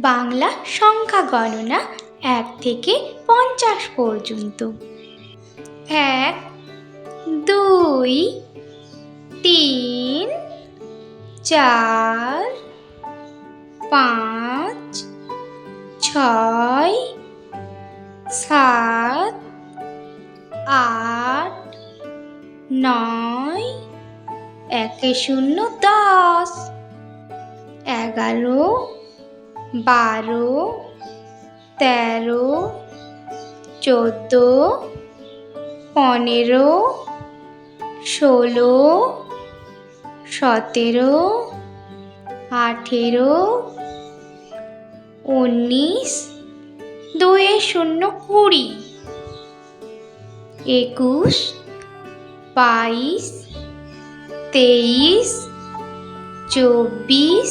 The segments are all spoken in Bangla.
বাংলা সংখ্যা গণনা এক থেকে পঞ্চাশ পর্যন্ত। এক, দুই, তিন, চার, পাঁচ, ছয়, সাত, আট, নয়, একে শূন্য দশ, এগারো বারো, তেরো, চোদ্দ, পনেরো, ষোলো, সতেরো, আঠেরো, উনিশ, দুয়ে শূন্য কুড়ি, একুশ, বাইশ, তেইশ, চব্বিশ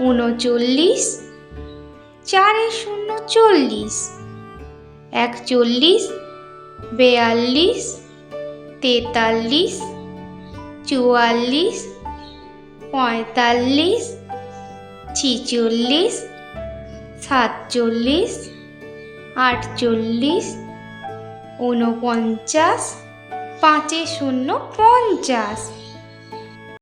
উনচল্লিশ চারে শূন্য চল্লিশ, একচল্লিশ, বেয়াল্লিশ, তেতাল্লিশ, চুয়াল্লিশ, পঁয়তাল্লিশ, ছিচল্লিশ, সাতচল্লিশ, আটচল্লিশ, ঊনপঞ্চাশ, পাঁচে শূন্য পঞ্চাশ।